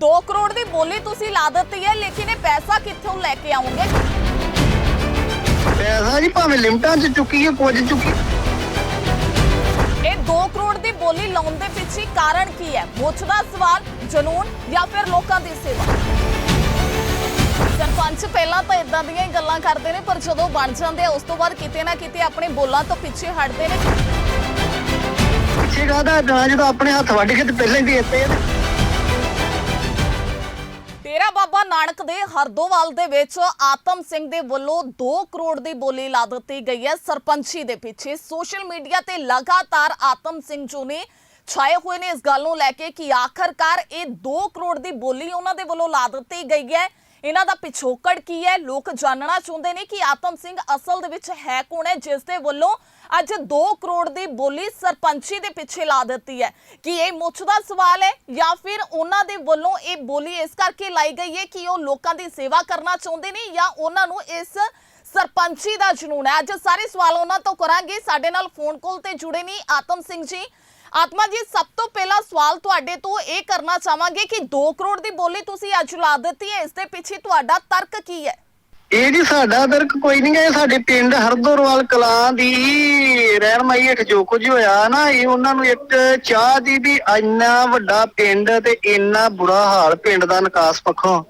2 ਕਰੋੜ ਦੀ ਬੋਲੀ ਤੁਸੀਂ ਲਾ ਦਿੱਤੀ ਹੈ ਲੇਕਿਨ ਇਹ ਪੈਸਾ ਕਿੱਥੋਂ ਲੈ ਕੇ ਆਉਂਗੇ? ਪੈਸਾ ਜੀ ਭਾਵੇਂ ਲਿਮਟਾਂ 'ਚ ਚੁੱਕੀਏ ਕੁਝ ਚੁੱਕੀ ਇਹ 2 ਕਰੋੜ ਦੀ ਬੋਲੀ ਲਾਉਣ ਦੇ ਪਿੱਛੇ ਕਾਰਨ ਕੀ ਹੈ? ਮੁੱਛ ਦਾ ਸਵਾਲ ਜਨੂਨ ਜਾਂ ਫਿਰ ਲੋਕਾਂ ਦੀ ਸੇਵਾ? ਸਰਪੰਚ ਪਹਿਲਾਂ ਤਾਂ ਇਦਾਂ ਦੀਆਂ ਹੀ ਗੱਲਾਂ ਕਰਦੇ ਨੇ ਪਰ ਜਦੋਂ ਬਣ ਜਾਂਦੇ ਆ ਉਸ ਤੋਂ ਬਾਅਦ ਕਿਤੇ ਨਾ ਕਿਤੇ ਆਪਣੇ ਬੋਲਾਂ ਤੋਂ ਪਿੱਛੇ ਹਟਦੇ ਨੇ। ਪਿੱਛੇ ਕਾਹਦਾ ਜਦੋਂ ਆਪਣੇ ਹੱਥ ਵੱਢ ਕੇ ਤੇ ਪਹਿਲਾਂ ਹੀ ਦੇ ਦਿੱਤੇ ਆ। ਡੇਰਾ ਬਾਬਾ ਨਾਨਕ ਦੇ ਹਰਦੋਵਾਲ ਦੇ ਵਿੱਚ ਆਤਮ ਸਿੰਘ ਦੇ ਵੱਲੋਂ 2 ਕਰੋੜ ਦੀ ਬੋਲੀ ਲਾ ਦਿੱਤੀ ਗਈ ਹੈ। ਸਰਪੰਚੀ ਦੇ ਪਿੱਛੇ ਸੋਸ਼ਲ ਮੀਡੀਆ ਤੇ ਲਗਾਤਾਰ ਆਤਮ ਸਿੰਘ ਜੋ ਨੇ ਛਾਏ ਹੋਏ ਨੇ ਇਸ ਗੱਲ ਨੂੰ ਲੈ ਕੇ ਕਿ ਆਖਰਕਾਰ ਇਹ 2 ਕਰੋੜ ਦੀ ਬੋਲੀ ਉਹਨਾਂ ਦੇ ਵੱਲੋਂ ਲਾ ਦਿੱਤੀ ਗਈ ਹੈ। ਇਹਨਾਂ ਦਾ ਪਿਛੋਕੜ ਕੀ ਹੈ? ਲੋਕ ਜਾਣਨਾ ਚਾਹੁੰਦੇ ਨੇ ਕਿ ਆਤਮ ਸਿੰਘ ਅਸਲ ਦੇ ਵਿੱਚ ਹੈ ਕੌਣ ਹੈ, ਜਿਸ ਦੇ ਵੱਲੋਂ ਅੱਜ 2 ਕਰੋੜ ਦੀ ਬੋਲੀ ਸਰਪੰਚੀ ਦੇ ਪਿੱਛੇ ਲਾ ਦਿੱਤੀ ਹੈ। ਕਿ ਇਹ ਮੁੱਛ ਦਾ ਸਵਾਲ ਹੈ ਜਾਂ ਫਿਰ ਉਹਨਾਂ ਦੇ ਵੱਲੋਂ ਇਹ ਬੋਲੀ ਇਸ ਕਰਕੇ ਲਾਈ ਗਈ ਹੈ ਕਿ ਉਹ ਲੋਕਾਂ ਦੀ ਸੇਵਾ ਕਰਨਾ ਚਾਹੁੰਦੇ ਨੇ ਜਾਂ ਉਹਨਾਂ ਨੂੰ ਇਸ ਸਰਪੰਚੀ ਦਾ ਜਨੂਨ ਹੈ। ਅੱਜ ਸਾਰੇ ਸਵਾਲ ਉਹਨਾਂ ਤੋਂ ਕਰਾਂਗੇ। ਸਾਡੇ ਨਾਲ ਫੋਨ ਕਾਲ ਤੇ ਜੁੜੇ ਨੇ ਆਤਮ ਸਿੰਘ ਜੀ। ਆਤਮਾ ਜੀ, ਸਭ ਤੋਂ ਪਹਿਲਾ ਸਵਾਲ ਤੁਹਾਡੇ ਤੋਂ ਇਹ ਕਰਨਾ ਚਾਹਾਂਗੇ ਕਿ 2 ਕਰੋੜ ਦੀ ਬੋਲੀ ਤੁਸੀਂ ਅੱਜ ਲਾ ਦਿੱਤੀ ਹੈ। ਇਸ ਦੇ ਪਿੱਛੇ ਤੁਹਾਡਾ ਤਰਕ ਕੀ ਹੈ? ਇਹ ਜੀ ਸਾਡਾ ਦਰਕ ਕੋਈ ਨਹੀਂ ਹੈ। ਸਾਡੇ ਪਿੰਡ ਹਰਦੋਰਵਾਲ ਕਲਾਂ ਦੀ ਰਹਿਨਮਾਈ ਹੇਠ ਜੋ ਕੁਝ ਹੋਇਆ ਨਾ, ਇਹ ਉਹਨਾਂ ਨੂੰ ਇੱਕ ਚਾਹ ਦੀ ਵੀ ਇੰਨਾ ਵੱਡਾ ਪਿੰਡ ਤੇ ਇੰਨਾ ਬੁਰਾ ਹਾਲ ਪਿੰਡ ਦਾ ਨਿਕਾਸ ਪੱਖੋਂ।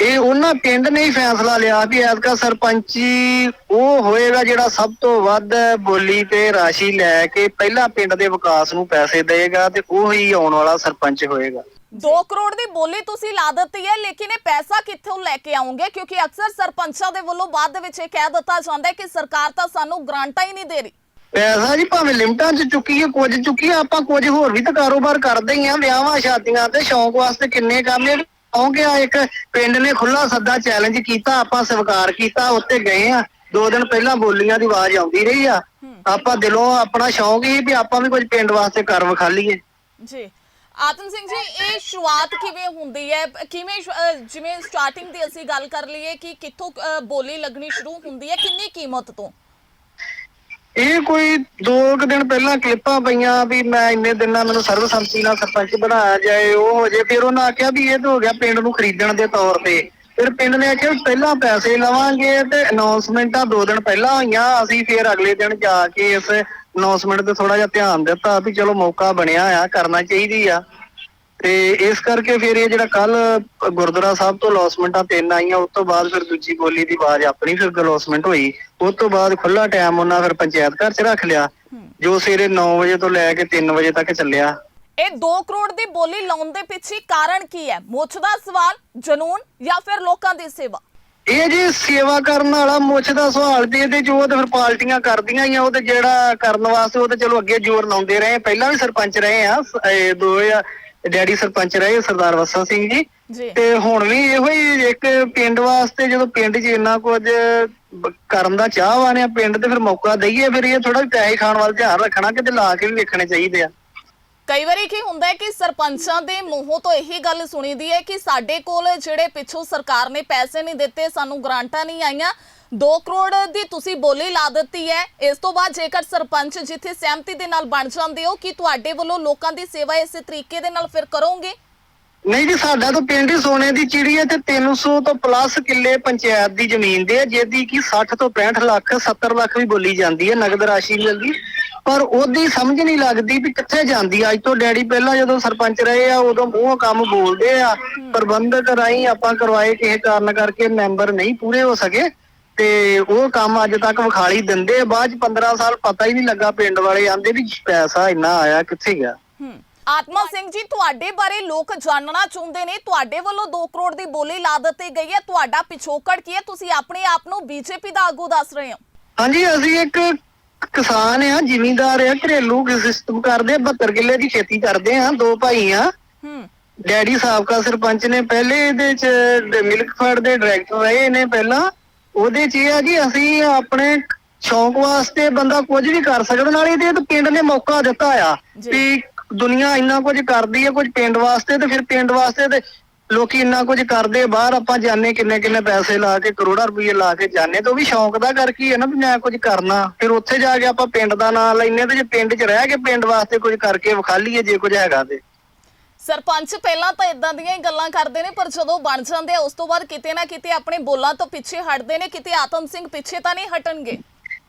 ਇਹ ਉਹਨਾਂ ਪਿੰਡ ਨੇ ਹੀ ਫੈਸਲਾ ਲਿਆ ਵੀ ਐਤਕਾ ਸਰਪੰਚੀ ਉਹ ਹੋਏਗਾ ਜਿਹੜਾ ਸਭ ਤੋਂ ਵੱਧ ਬੋਲੀ ਤੇ ਰਾਸ਼ੀ ਲੈ ਕੇ ਪਹਿਲਾਂ ਪਿੰਡ ਦੇ ਵਿਕਾਸ ਨੂੰ ਪੈਸੇ ਦੇਗਾ ਤੇ ਉਹ ਹੀ ਆਉਣ ਵਾਲਾ ਸਰਪੰਚ ਹੋਏਗਾ। 2 ਕਰੋੜ ਦੀ ਬੋਲੀ ਤੁਸੀਂ ਲਾ ਦਿੱਤੀ ਹੈ ਲੇਕਿਨ ਇਹ ਪੈਸਾ ਕਿੱਥੋਂ ਲੈ ਕੇ ਆਉਂਗੇ? ਕਿਉਂਕਿ ਅਕਸਰ ਸਰਪੰਚਾਂ ਦੇ ਵੱਲੋਂ ਬਾਅਦ ਵਿੱਚ ਇਹ ਕਹਿ ਦਿੱਤਾ ਜਾਂਦਾ ਹੈ ਕਿ ਸਰਕਾਰ ਤਾਂ ਸਾਨੂੰ ਗ੍ਰਾਂਟਾਂ ਹੀ ਨਹੀਂ ਦੇ ਰਹੀ। ਪੈਸਾ ਜੀ ਭਾਵੇਂ ਲਿਮਟਾਂ 'ਚ ਚੁੱਕੀਏ ਕੁਝ ਚੁੱਕੀਏ ਆਪਾਂ ਕੁਝ ਹੋਰ ਵੀ ਤਾਂ ਕਾਰੋਬਾਰ ਕਰਦੇ ਹੀ ਆ ਵਿਆਹਾਂ ਸ਼ਾਦੀਆਂ ਤੇ ਸ਼ੌਂਕ ਵਾਸਤੇ ਕਿੰਨੇ ਕੰਮ ਨੇ। ਆਉਂਗੇ ਆ ਇੱਕ ਪਿੰਡ ਨੇ ਖੁੱਲਾ ਸੱਦਾ ਚੈਲੰਜ ਕੀਤਾ ਆਪਾਂ ਸਵੀਕਾਰ ਕੀਤਾ ਉੱਤੇ ਗਏ ਆ। ਦੋ ਦਿਨ ਪਹਿਲਾਂ ਬੋਲੀਆਂ ਦੀ ਆਵਾਜ਼ ਆਉਂਦੀ ਰਹੀ ਆ। ਆਪਾਂ ਦਿਲੋਂ ਆਪਣਾ ਸ਼ੌਂਕ ਹੀ ਵੀ ਆਪਾਂ ਵੀ ਕੁਝ ਪਿੰਡ ਵਾਸਤੇ ਕਰ ਵਿਖਾ ਲਈਏ। ਜੀ। ਆਤਮ ਸਿੰਘ ਜੀ ਇਹ ਸ਼ੁਰੂਆਤ ਕਿਵੇਂ ਹੁੰਦੀ ਹੈ? ਕਿਵੇਂ ਸ਼ੁ- ਅਹ ਜਿਵੇਂ ਸਟਾਰਟਿੰਗ ਦੀ ਅਸੀਂ ਗੱਲ ਕਰ ਲਈਏ ਕਿ ਕਿੱਥੋਂ ਅਹ ਬੋਲੀ ਲੱਗਣੀ ਸ਼ੁਰੂ ਹੁੰਦੀ ਹੈ? ਕਿੰਨੀ ਕੀਮਤ ਤੋਂ? ਇਹ ਕੋਈ ਦੋ ਕੁ ਦਿਨ ਪਹਿਲਾਂ ਕਲਿੱਪਾਂ ਪਈਆਂ ਵੀ ਮੈਂ ਇੰਨੇ ਦਿਨਾਂ ਮੈਨੂੰ ਸਰਵਸੰਮਤੀ ਨਾਲ ਸਰਪੰਚ ਬਣਾਇਆ ਜਾਏ, ਉਹ ਹੋ ਜੇ ਫਿਰ ਉਹਨਾਂ ਆਖਿਆ ਵੀ ਇਹ ਤਾਂ ਹੋ ਗਿਆ ਪਿੰਡ ਨੂੰ ਖਰੀਦਣ ਦੇ ਤੌਰ ਤੇ। ਫਿਰ ਪਿੰਡ ਨੇ ਆਖਿਆ ਪਹਿਲਾਂ ਪੈਸੇ ਲਵਾਂਗੇ ਤੇ ਅਨਾਉਂਸਮੈਂਟਾਂ ਦੋ ਦਿਨ ਪਹਿਲਾਂ ਹੋਈਆਂ ਅਸੀਂ ਫਿਰ ਅਗਲੇ ਦਿਨ ਜਾ ਕੇ ਇਸ ਅਨਾਉਂਸਮੈਂਟ ਤੇ ਥੋੜਾ ਜਿਹਾ ਧਿਆਨ ਦਿੱਤਾ ਵੀ ਚਲੋ ਮੌਕਾ ਬਣਿਆ ਆ, ਕਰਨਾ ਚਾਹੀਦੀ ਆ। ਤੇ ਇਸ ਕਰਕੇ ਫਿਰ ਇਹ ਜਿਹੜਾ ਕੱਲ ਗੁਰਦੁਆਰਾ ਸਾਹਿਬ ਤੋਂ ਲੌਸਮੈਂਟਾਂ ਤਿੰਨ ਆਈਆਂ ਉਸ ਤੋਂ ਬਾਅਦ ਫਿਰ ਦੂਜੀ ਬੋਲੀ ਦੀ ਆਵਾਜ਼ ਆਪਣੀ ਫਿਰ ਗਲੋਸਮੈਂਟ ਹੋਈ। ਉਸ ਤੋਂ ਬਾਅਦ ਖੁੱਲਾ ਟਾਈਮ ਉਹਨਾਂ ਫਿਰ ਪੰਚਾਇਤ ਘਰ 'ਚ ਰੱਖ ਲਿਆ ਜੋ ਸਵੇਰੇ 9 ਵਜੇ ਤੋਂ ਲੈ ਕੇ 3 ਵਜੇ ਤੱਕ ਚੱਲਿਆ। ਇਹ 2 ਕਰੋੜ ਦੀ ਬੋਲੀ ਲਾਉਣ ਦੇ ਪਿੱਛੇ ਕਾਰਨ ਕੀ ਹੈ? ਮੁੱਛ ਦਾ ਸਵਾਲ ਜਨੂਨ ਜਾਂ ਫਿਰ ਲੋਕਾਂ ਦੀ ਸੇਵਾ? ਇਹ ਜੀ ਸੇਵਾ ਕਰਨ ਵਾਲਾ ਮੁੱਛ ਦਾ ਸਵਾਲ ਤੇ ਇਹਦੇ ਜੋ ਤੇ ਫਿਰ ਪਾਰਟੀਆਂ ਕਰਦੀਆਂ ਹੀ ਆ ਉਹ ਤੇ ਜਿਹੜਾ ਕਰਨ ਵਾਸਤੇ ਉਹ ਤੇ ਚਲੋ ਅੱਗੇ ਜ਼ੋਰ ਲਾਉਂਦੇ ਰਹੇ। ਪਹਿਲਾਂ ਵੀ ਸਰਪੰਚ ਰਹੇ ਆ ਸ- ਇਹ ਦੋ ਹਜ਼ਾਰ ਡੈਡੀ ਸਰਪੰਚ ਰਹੇ ਸਰਦਾਰ ਵੱਸਾ ਸਿੰਘ ਜੀ। ਜੀ। ਤੇ ਹੁਣ ਵੀ ਇਹੋ ਹੀ ਇੱਕ ਪਿੰਡ ਵਾਸਤੇ ਜਦੋਂ ਪਿੰਡ 'ਚ ਇੰਨਾ ਕੁਝ ਬ- ਕਰਨ ਦਾ ਚਾਹਵਾਨ ਆ ਪਿੰਡ ਤੇ ਫਿਰ ਮੌਕਾ ਦਈਏ ਫਿਰ ਇਹ ਥੋੜਾ ਪੈਸੇ ਖਾਣ ਵੱਲ ਧਿਆਨ ਰੱਖਣਾ ਕਿਤੇ ਲਾ ਕੇ ਵੀ ਵੇਖਣੇ ਚਾਹੀਦੇ ਆ। ਕਈ ਵਾਰੀ ਕੀ ਹੁੰਦਾ ਹੈ ਕਿ ਸਰਪੰਚਾਂ ਦੇ ਮੂੰਹੋਂ ਤੋਂ ਇਹੀ ਗੱਲ ਸੁਣੀਦੀ ਹੈ ਕਿ ਸਾਡੇ ਕੋਲ ਜਿਹੜੇ ਪਿੱਛੋਂ ਸਰਕਾਰ ਨੇ ਪੈਸੇ ਨਹੀਂ ਦਿੱਤੇ ਸਾਨੂੰ ਗ੍ਰਾਂਟਾਂ ਨਹੀਂ ਆਈਆਂ। 2 ਕਰੋੜ ਦੀ ਤੁਸੀਂ ਬੋਲੀ ਲਾ ਦਿੱਤੀ ਹੈ। ਇਸ ਤੋਂ ਬਾਅਦ ਜੇਕਰ ਸਰਪੰਚ ਜਿੱਥੇ ਸਹਿਮਤੀ ਦੇ ਨਾਲ ਬਣ ਜਾਂਦੇ ਹੋ ਕਿ ਤੁਹਾਡੇ ਵੱਲੋਂ ਲੋਕਾਂ ਦੀ ਸੇਵਾ ਇਸੇ ਤਰੀਕੇ ਦੇ ਨਾਲ ਫਿਰ ਕਰੋਗੇ? ਨਹੀਂ ਜੀ ਸਾਡਾ ਤਾਂ ਪਿੰਡ ਹੀ ਸੋਨੇ ਦੀ ਚਿੜੀ ਹੈ ਤੇ 300 ਤੋਂ ਪਲੱਸ ਕਿੱਲੇ ਪੰਚਾਇਤ ਦੀ ਜ਼ਮੀਨ ਦੇ ਆ ਜਿਹਦੀ ਕੀ 60 ਤੋਂ 65 ਲੱਖ 70 ਲੱਖ ਵੀ ਬੋਲੀ ਜਾਂਦੀ ਹੈ ਨਗਦ ਰਾਸ਼ੀ ਮਿਲਦੀ ਪਰ ਉਹਦੀ ਸਮਝ ਨਹੀਂ ਲੱਗਦੀ ਵੀ ਕਿੱਥੇ ਜਾਂਦੀ। ਅੱਜ ਤੋਂ ਡੈਡੀ ਪਹਿਲਾਂ ਜਦੋਂ ਸਰਪੰਚ ਰਹੇ ਆ ਉਦੋਂ ਮੂੰਹੋਂ ਕੰਮ ਬੋਲਦੇ ਆ ਪ੍ਰਬੰਧਕ ਰਾਹੀਂ ਆਪਾਂ ਕਰਵਾਏ ਕਿਸੇ ਕਾਰਨ ਕਰਕੇ ਮੈਂਬਰ ਨਹੀਂ ਪੂਰੇ ਹੋ ਸਕੇ। ਤੇ ਉਹ ਕੰਮ ਅੱਜ ਤੱਕ ਵਿਖਾਲੀ ਦਿੰਦੇ ਆ। ਬਾਅਦ ਚ 15 ਸਾਲ ਪਤਾ ਹੀ ਨਹੀਂ ਲੱਗਾ ਪਿੰਡ ਵਾਲੇ ਆਂਦੇ ਵੀ ਪੈਸਾ ਇੰਨਾ ਆਇਆ ਕਿੱਥੇ ਗਿਆ? ਆਤਮਾ ਸਿੰਘ ਜੀ ਤੁਹਾਡੇ ਬਾਰੇ ਲੋਕ ਜਾਣਨਾ ਚਾਹੁੰਦੇ ਨੇ। ਤੁਹਾਡੇ ਵੱਲੋਂ 2 ਕਰੋੜ ਦੀ ਬੋਲੀ ਲਾ ਦਿੱਤੀ ਗਈ ਹੈ। ਤੁਹਾਡਾ ਪਿਛੋਕੜ ਕੀ ਹੈ? ਤੁਸੀਂ ਆਪਣੇ ਆਪ ਨੂੰ ਬੀਜੇਪੀ ਦਾ ਆਗੂ ਦੱਸ ਰਹੇ ਹੋ। ਹਾਂਜੀ ਅਸੀਂ ਇੱਕ ਕਿਸਾਨ ਆ ਜ਼ਿਮੀਂਦਾਰ ਆ ਘਰੇਲੂ ਸਿਸਟਮ ਕਰਦੇ ਆ 72 ਕਿੱਲੇ ਦੀ ਖੇਤੀ ਕਰਦੇ ਆ ਦੋ ਭਾਈ ਆ। ਹੂੰ। ਡੈਡੀ ਸਾਬਕਾ ਸਰਪੰਚ ਨੇ ਪਹਿਲੇ ਇਹਦੇ ਚ ਮਿਲਕ ਫੈਡ ਦੇ ਡਾਇਰੈਕਟਰ ਰਹੇ ਨੇ ਪਹਿਲਾਂ। ਉਹਦੇ ਚ ਇਹ ਆ ਜੀ ਅਸੀਂ ਆਪਣੇ ਸ਼ੌਂਕ ਵਾਸਤੇ ਬੰਦਾ ਕੁਝ ਵੀ ਕਰ ਸਕਦਾ ਨਾਲੇ ਤਾਂ ਪਿੰਡ ਨੇ ਮੌਕਾ ਦਿੱਤਾ ਆ। ਵੀ ਦੁਨੀਆ ਇੰਨਾ ਕੁਝ ਕਰਦੀ ਹੈ ਕੁਝ ਪਿੰਡ ਵਾਸਤੇ ਤੇ ਫਿਰ ਪਿੰਡ ਵਾਸਤੇ ਤੇ ਲੋਕੀ ਇੰਨਾ ਕੁਝ ਕਰਦੇ ਬਾਹਰ ਆਪਾਂ ਜਾਣੇ ਕਿੰਨੇ ਕਿੰਨੇ ਪੈਸੇ ਲਾ ਕੇ ਕਰੋੜਾਂ ਰੁਪਏ ਲਾ ਕੇ ਜਾਣੇ ਤੇ ਉਹ ਵੀ ਸ਼ੌਂਕ ਦਾ ਕਰਕੇ ਹੀ ਹੈ ਨਾ ਵੀ ਮੈਂ ਕੁਝ ਕਰਨਾ ਫਿਰ ਉੱਥੇ ਜਾ ਕੇ ਆਪਾਂ ਪਿੰਡ ਦਾ ਨਾਂ ਲੈਨੇ ਤੇ ਜੇ ਪਿੰਡ 'ਚ ਰਹਿ ਕੇ ਪਿੰਡ ਵਾਸਤੇ ਕੁਝ ਕਰਕੇ ਵਿਖਾ ਲਈਏ ਜੇ ਕੁਝ ਹੈਗਾ ਤੇ ਸਰਪੰਚ ਪਹਿਲਾਂ ਤਾਂ ਇਦਾਂ ਦੀਆਂ ਹੀ ਗੱਲਾਂ ਕਰਦੇ ਨੇ ਪਰ ਜਦੋਂ ਬਣ ਜਾਂਦੇ ਆ ਉਸ ਤੋਂ ਬਾਅਦ ਕਿਤੇ ਨਾ ਕਿਤੇ ਆਪਣੇ ਬੋਲਾਂ ਤੋਂ ਪਿੱਛੇ ਹਟਦੇ ਨੇ ਕਿਤੇ ਆਤਮ ਸਿੰਘ ਪਿੱਛੇ ਤਾਂ ਨਹੀਂ ਹਟਣਗੇ?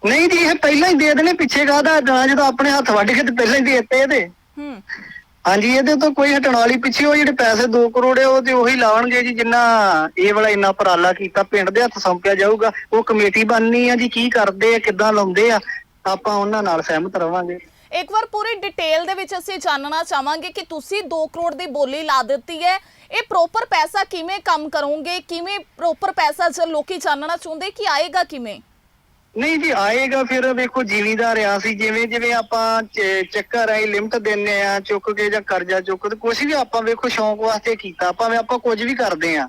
ਨਹੀਂ ਜੀ ਇਹ ਪਹਿਲਾਂ ਹੀ ਦੇ ਦੇਣੇ ਪਿੱਛੇ ਕਾਹਦਾ ਜਦੋਂ ਆਪਣੇ ਹੱਥ ਵੱਢ ਕੇ ਤੇ ਪਹਿਲਾਂ ਹੀ ਦੇ ਦਿੱਤੇ ਇਹਦੇ। ਹੂੰ। ਹਾਂਜੀ ਇਹਦੇ ਤੋਂ ਕੋਈ ਹਟਣ ਵਾਲੀ ਪਿੱਛੇ ਉਹ ਜਿਹੜੇ ਪੈਸੇ 2 ਕਰੋੜ ਆ ਉਹ ਤੇ ਉਹੀ ਲਾਉਣਗੇ ਜੀ ਜਿੰਨਾ ਇਹ ਵਾਲਾ ਇੰਨਾ ਉਪਰਾਲਾ ਕੀਤਾ ਪਿੰਡ ਦੇ ਹੱਥ ਸੌਂਪਿਆ ਜਾਊਗਾ। ਉਹ ਕਮੇਟੀ ਬਣਨੀ ਆ ਜੀ ਕੀ ਕਰਦੇ ਆ ਕਿੱਦਾਂ ਲਾਉਂਦੇ ਆ ਆਪਾਂ ਉਹਨਾਂ ਨਾਲ ਸਹਿਮਤ ਰਵਾਂਗੇ। ਇੱਕ ਵਾਰ ਪੂਰੀ ਡਿਟੇਲ ਦੇ ਵਿੱਚ ਅਸੀਂ ਜਾਣਨਾ ਚਾਹਾਂਗੇ ਕਿ ਤੁਸੀਂ 2 ਕਰੋੜ ਦੀ ਬੋਲੀ ਲਾ ਦਿੱਤੀ ਹੈ। ਇਹ ਪ੍ਰੋਪਰ ਪੈਸਾ ਕਿਵੇਂ ਕੰਮ ਕਰੋਗੇ? ਕਿਵੇਂ ਪ੍ਰੋਪਰ ਪੈਸਾ ਜੇ ਲੋਕੀ ਜਾਣਨਾ ਚਾਹੁੰਦੇ ਕਿ ਆਏਗਾ ਕਿਵੇਂ? ਨਹੀਂ ਜੀ ਆਏਗਾ ਫਿਰ ਵੇਖੋ ਜ਼ਿਮੀਦਾਰ ਆ ਸੀ ਜਿਵੇਂ ਜਿਵੇਂ ਆਪਾਂ ਚੱਕਰ ਆਈ ਲਿਮਟ ਦਿੰਨੇ ਆ ਚੁੱਕ ਕੇ ਜਾਂ ਕਰਜ਼ਾ ਚੁੱਕ ਤੇ ਕੁਝ ਵੀ ਆਪਾਂ ਵੇਖੋ ਸ਼ੌਂਕ ਵਾਸਤੇ ਕੀਤਾ ਭਾਵੇਂ ਆਪਾਂ ਕੁਝ ਵੀ ਕਰਦੇ ਆ।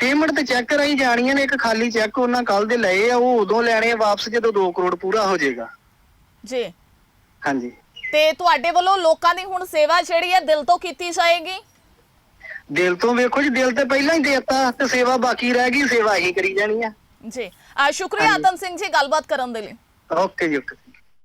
ਪੇਮੈਂਟ ਤੇ ਚੈੱਕ ਰਾਈ ਜਾਣੀਆਂ ਨੇ ਇੱਕ ਖਾਲੀ ਚੈੱਕ ਉਹਨਾਂ ਕੱਲ ਦੇ ਲਏ ਆ ਉਹ ਉਦੋਂ ਲੈਣੇ ਵਾਪਸ ਜਦੋਂ 2 ਕਰੋੜ ਪੂਰਾ ਹੋ ਜਾਏਗਾ। ਜੀ। ਹਾਂਜੀ। ਤੇ ਤੁਹਾਡੇ ਵੱਲੋਂ ਲੋਕਾਂ ਦੀ ਹੁਣ ਸੇਵਾ ਜਿਹੜੀ ਹੈ ਦਿਲ ਤੋਂ ਕੀਤੀ ਜਾਏਗੀ? ਦਿਲ ਤੋਂ ਵੇਖੋ ਜੀ ਦਿਲ ਤੇ ਪਹਿਲਾਂ ਹੀ ਦੇਤਾ ਤੇ ਸੇਵਾ ਬਾਕੀ ਰਹਿ ਗਈ ਸੇਵਾ ਹੀ ਕਰੀ ਜਾਣੀ ਆ। ਜੀ। ਅ, ਸ਼ੁਕਰੀਆ। ਆਤਮ ਸਿੰਘ ਜੀ ਗੱਲਬਾਤ ਕਰਨ ਦੇ ਲਈ। ਓਕੇ ਜੀ ਓਕੇ।